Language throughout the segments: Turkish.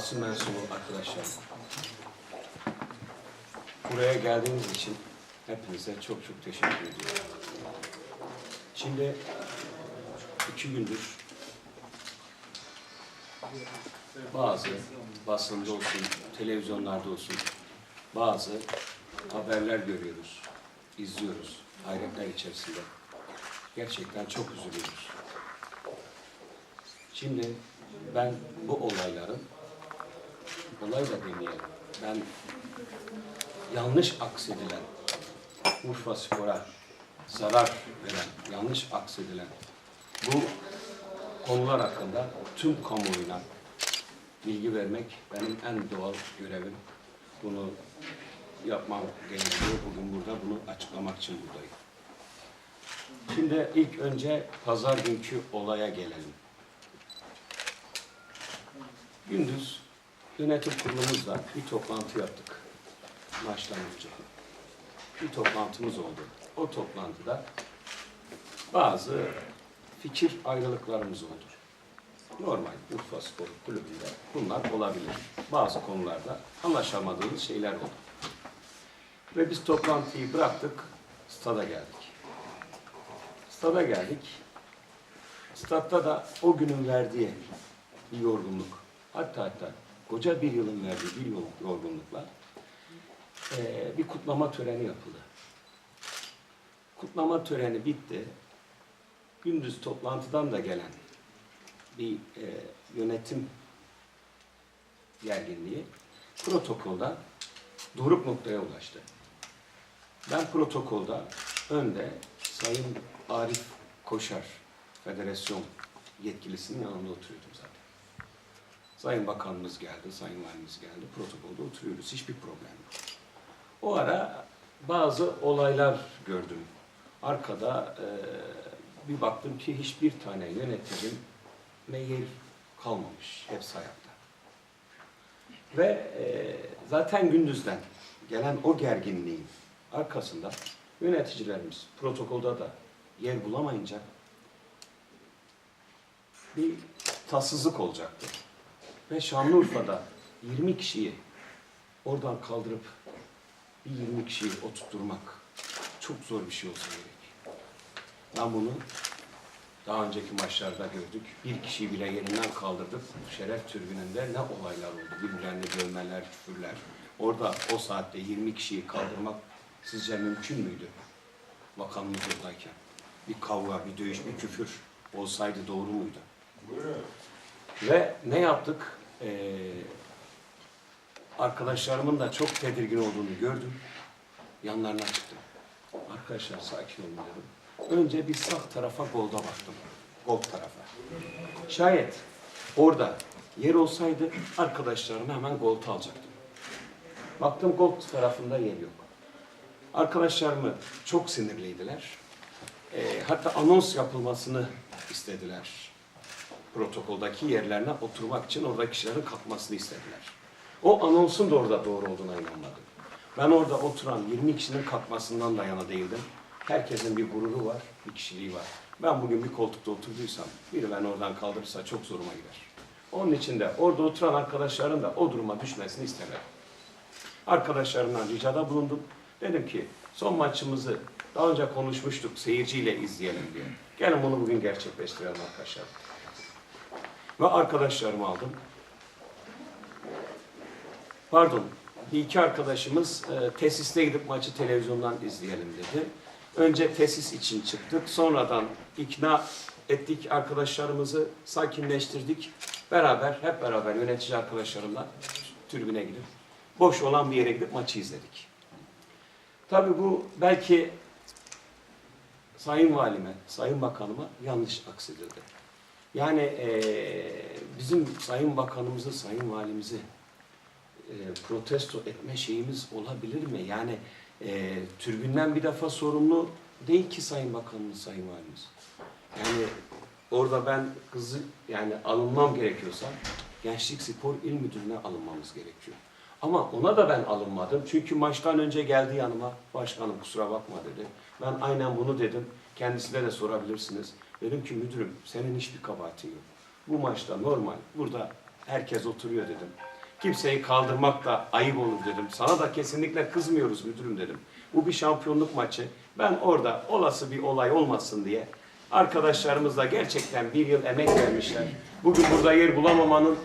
basın mensubu arkadaşlar. Buraya geldiğiniz için hepinize çok çok teşekkür ediyorum. Şimdi iki gündür bazı basında olsun, televizyonlarda olsun bazı haberler görüyoruz, izliyoruz hayretler içerisinde. Gerçekten çok üzülüyoruz. Şimdi ben bu olayların, olay da demeyelim, ben yanlış aksedilen, Urfa Spor'a zarar veren, yanlış aksedilen bu konular hakkında tüm kamuoyuna bilgi vermek benim en doğal görevim. Bunu yapmam gerekiyor. Bugün burada bunu açıklamak için buradayım. Şimdi ilk önce pazar günkü olaya gelelim. Gündüz yönetim kurulumuzla bir toplantı yaptık maçtan. Bir toplantımız oldu. O toplantıda bazı fikir ayrılıklarımız oldu. Normal Urfa Spor Kulübü'nde bunlar olabilir. Bazı konularda anlaşamadığımız şeyler oldu. Ve biz toplantıyı bıraktık, stada geldik. Stada geldik. Statta da o günün verdiği bir yorgunluk, hatta hatta koca bir yılın verdiği bir yor- yorgunlukla eee, bir kutlama töreni yapıldı. Kutlama töreni bitti. Gündüz toplantıdan da gelen bir eee, yönetim gerginliği protokolda doruk noktaya ulaştı. Ben protokolda önde Sayın Arif Koşar, federasyon yetkilisinin yanında oturuyordum zaten. Sayın Bakanımız geldi, Sayın Valimiz geldi, protokolda oturuyoruz, hiçbir problem yok. O ara bazı olaylar gördüm. Arkada eee, bir baktım ki hiçbir tane yöneticim yer kalmamış, hepsi ayakta. Ve eee, zaten gündüzden gelen o gerginliğin arkasında yöneticilerimiz protokolda da yer bulamayınca bir tatsızlık olacaktı. Ve Şanlıurfa'da 20 kişiyi oradan kaldırıp bir 20 kişiyi oturtturmak çok zor bir şey olsa gerek. Ben bunu daha önceki maçlarda gördük. Bir kişiyi bile yerinden kaldırdık. Şeref tribününde ne olaylar oldu. Birbirlerine dövmeler, küfürler. Orada o saatte 20 kişiyi kaldırmak sizce mümkün müydü? Bakanımız oradayken. Bir kavga, bir dövüş, bir küfür olsaydı doğru muydu? Ve ne yaptık? Ee, arkadaşlarımın da çok tedirgin olduğunu gördüm. Yanlarına çıktım. Arkadaşlar sakin olun dedim. Önce bir sağ tarafa golda baktım. Gol tarafa. Şayet orada yer olsaydı arkadaşlarımı hemen golta alacaktım. Baktım gol tarafında yer yok. Arkadaşlarımı çok sinirliydiler. Ee, hatta anons yapılmasını istediler. Protokoldaki yerlerine oturmak için orada kişilerin kalkmasını istediler. O anonsun da orada doğru olduğuna inanmadım. Ben orada oturan 20 kişinin kalkmasından da yana değildim. Herkesin bir gururu var, bir kişiliği var. Ben bugün bir koltukta oturduysam, biri beni oradan kaldırırsa çok zoruma gider. Onun için de orada oturan arkadaşların da o duruma düşmesini istemedim. Arkadaşlarımdan ricada bulundum. Dedim ki son maçımızı daha önce konuşmuştuk seyirciyle izleyelim diye. Gelin bunu bugün gerçekleştirelim arkadaşlar. Ve arkadaşlarımı aldım. Pardon, bir iki arkadaşımız e, tesiste gidip maçı televizyondan izleyelim dedi. Önce tesis için çıktık. Sonradan ikna ettik arkadaşlarımızı, sakinleştirdik. Beraber, hep beraber yönetici arkadaşlarımla tribüne gidip boş olan bir yere gidip maçı izledik. Tabii bu belki Sayın Valime, Sayın Bakanıma yanlış aksedildi. Yani eee, bizim Sayın Bakanımızı, Sayın Valimizi e, protesto etme şeyimiz olabilir mi? Yani e, türbünden bir defa sorumlu değil ki Sayın Bakanımız, Sayın Valimiz. Yani orada ben kızı yani alınmam gerekiyorsa Gençlik Spor İl Müdürlüğü'ne alınmamız gerekiyor. Ama ona da ben alınmadım. Çünkü maçtan önce geldi yanıma. Başkanım kusura bakma dedi. Ben aynen bunu dedim. Kendisine de sorabilirsiniz. Dedim ki müdürüm senin hiçbir kabahatin yok. Bu maçta normal. Burada herkes oturuyor dedim. Kimseyi kaldırmak da ayıp olur dedim. Sana da kesinlikle kızmıyoruz müdürüm dedim. Bu bir şampiyonluk maçı. Ben orada olası bir olay olmasın diye arkadaşlarımız da gerçekten bir yıl emek vermişler. Bugün burada yer bulamamanın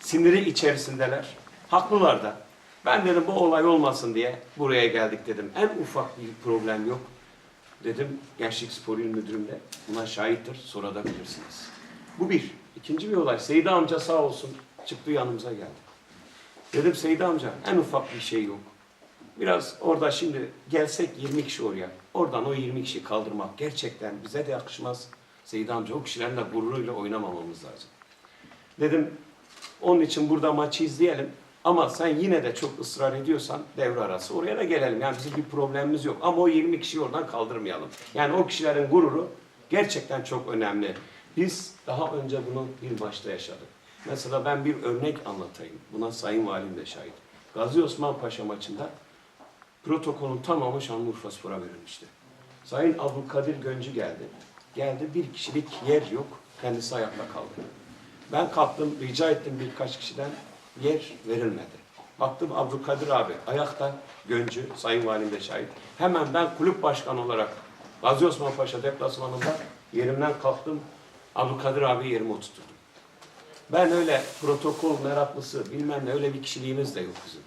siniri içerisindeler. Haklılar da. Ben dedim bu olay olmasın diye buraya geldik dedim. En ufak bir problem yok. Dedim Gençlik Spor İl Müdürümle buna şahittir. Sonra da bilirsiniz. Bu bir. İkinci bir olay. Seydi amca sağ olsun çıktı yanımıza geldi. Dedim Seydi amca en ufak bir şey yok. Biraz orada şimdi gelsek 20 kişi oraya. Oradan o 20 kişi kaldırmak gerçekten bize de yakışmaz. Seydi amca o kişilerin de gururuyla oynamamamız lazım. Dedim onun için burada maçı izleyelim. Ama sen yine de çok ısrar ediyorsan devre arası oraya da gelelim. Yani bizim bir problemimiz yok. Ama o 20 kişiyi oradan kaldırmayalım. Yani o kişilerin gururu gerçekten çok önemli. Biz daha önce bunu bir maçta yaşadık. Mesela ben bir örnek anlatayım. Buna Sayın Valim de şahit. Gazi Osman Paşa maçında protokolün tamamı Şanlıurfa Spor'a verilmişti. Sayın Abdülkadir Göncü geldi. Geldi bir kişilik yer yok. Kendisi ayakta kaldı. Ben kalktım, rica ettim birkaç kişiden yer verilmedi. Baktım Abdülkadir abi ayakta Göncü, Sayın Valim de şahit. Hemen ben kulüp başkanı olarak Gazi Osman Paşa deplasmanında yerimden kalktım. Abdülkadir abi yerime oturtturdum. Ben öyle protokol meraklısı bilmem ne öyle bir kişiliğimiz de yok bizim.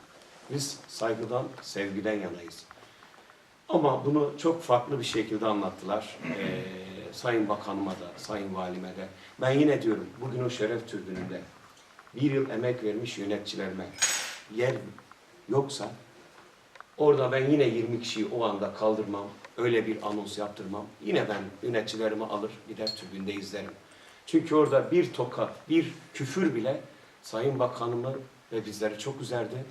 Biz saygıdan, sevgiden yanayız. Ama bunu çok farklı bir şekilde anlattılar. Ee, Sayın Bakanıma da, Sayın Valime de. Ben yine diyorum bugün o şeref türbününde bir yıl emek vermiş yöneticilerime yer yoksa orada ben yine 20 kişiyi o anda kaldırmam, öyle bir anons yaptırmam. Yine ben yöneticilerimi alır gider tribünde izlerim. Çünkü orada bir tokat, bir küfür bile Sayın Bakanımı ve bizleri çok üzerdi.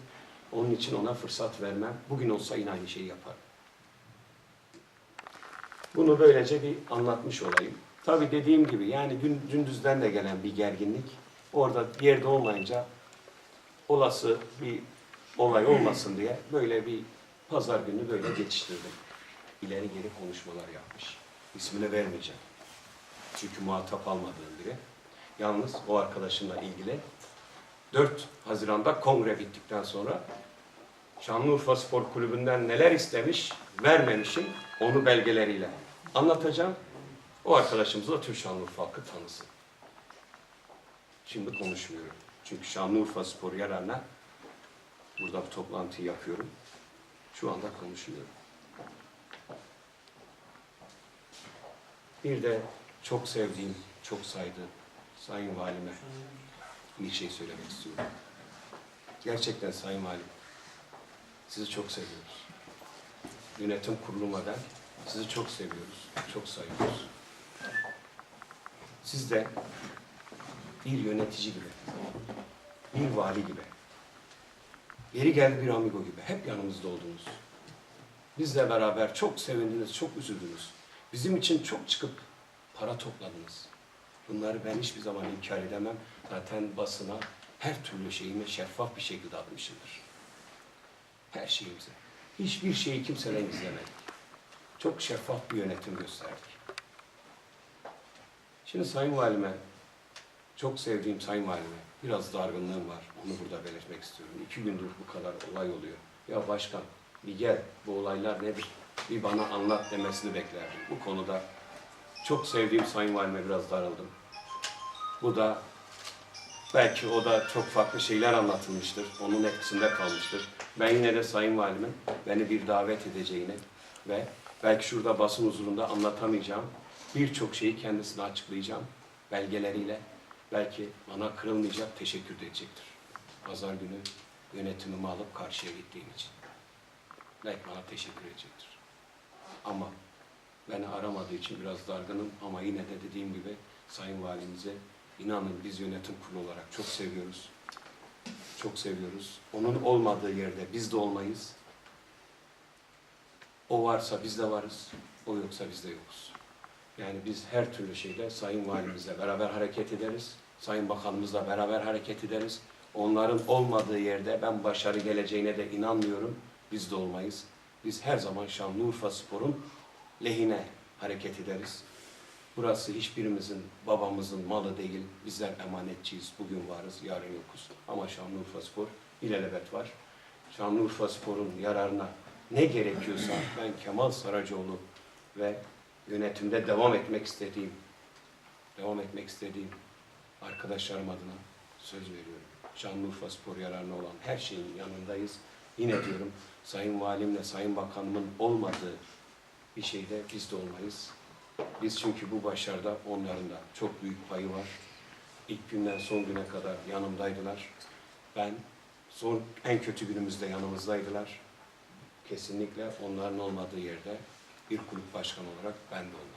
Onun için ona fırsat vermem. Bugün olsa yine aynı şeyi yaparım. Bunu böylece bir anlatmış olayım. Tabii dediğim gibi yani dün, gündüzden de gelen bir gerginlik. Orada yerde olmayınca olası bir olay olmasın diye böyle bir pazar günü böyle geçiştirdim. İleri geri konuşmalar yapmış. İsmini vermeyeceğim. Çünkü muhatap almadığım biri. Yalnız o arkadaşımla ilgili 4 Haziran'da kongre bittikten sonra Şanlıurfa Spor Kulübü'nden neler istemiş, vermemişim onu belgeleriyle anlatacağım. O arkadaşımız da tüm Şanlıurfa halkı tanısın. Şimdi konuşmuyorum. Çünkü Şanlıurfa Spor yararına burada bir toplantıyı yapıyorum. Şu anda konuşmuyorum. Bir de çok sevdiğim, çok saydığım Sayın Valime bir şey söylemek istiyorum. Gerçekten Sayın Valim, sizi çok seviyoruz. Yönetim kuruluma sizi çok seviyoruz, çok sayıyoruz. Siz de bir yönetici gibi, bir vali gibi, yeri geldi bir amigo gibi hep yanımızda oldunuz. Bizle beraber çok sevindiniz, çok üzüldünüz. Bizim için çok çıkıp para topladınız. Bunları ben hiçbir zaman inkar edemem. Zaten basına her türlü şeyimi şeffaf bir şekilde atmışımdır. Her şeyimizi. Hiçbir şeyi kimseden gizlemedik. Çok şeffaf bir yönetim gösterdik. Şimdi Sayın Valime, çok sevdiğim Sayın Valime, biraz dargınlığım var. Onu burada belirtmek istiyorum. İki gündür bu kadar olay oluyor. Ya başkan, bir gel, bu olaylar nedir? Bir bana anlat demesini beklerdim. Bu konuda çok sevdiğim Sayın Valime biraz darıldım. Bu da belki o da çok farklı şeyler anlatılmıştır. Onun etkisinde kalmıştır. Ben yine de Sayın Valimin beni bir davet edeceğini ve belki şurada basın huzurunda anlatamayacağım birçok şeyi kendisine açıklayacağım. Belgeleriyle belki bana kırılmayacak teşekkür de edecektir. Pazar günü yönetimimi alıp karşıya gittiğim için. Belki bana teşekkür edecektir. Ama beni aramadığı için biraz dargınım ama yine de dediğim gibi Sayın Valimize inanın biz yönetim kurulu olarak çok seviyoruz. Çok seviyoruz. Onun olmadığı yerde biz de olmayız. O varsa biz de varız. O yoksa biz de yokuz. Yani biz her türlü şeyle Sayın Valimizle beraber hareket ederiz. Sayın Bakanımızla beraber hareket ederiz. Onların olmadığı yerde ben başarı geleceğine de inanmıyorum. Biz de olmayız. Biz her zaman Şanlıurfa Spor'un lehine hareket ederiz. Burası hiçbirimizin, babamızın malı değil. Bizler emanetçiyiz. Bugün varız, yarın yokuz. Ama Şanlıurfa Spor ilelebet var. Şanlıurfa Spor'un yararına ne gerekiyorsa ben Kemal Saracoğlu ve yönetimde devam etmek istediğim, devam etmek istediğim arkadaşlarım adına söz veriyorum. Şanlıurfa Spor yararına olan her şeyin yanındayız. Yine diyorum Sayın Valimle Sayın Bakanımın olmadığı bir şeyde biz de olmayız. Biz çünkü bu başarıda onların da çok büyük payı var. İlk günden son güne kadar yanımdaydılar. Ben son en kötü günümüzde yanımızdaydılar. Kesinlikle onların olmadığı yerde bir kulüp başkanı olarak ben de olmam.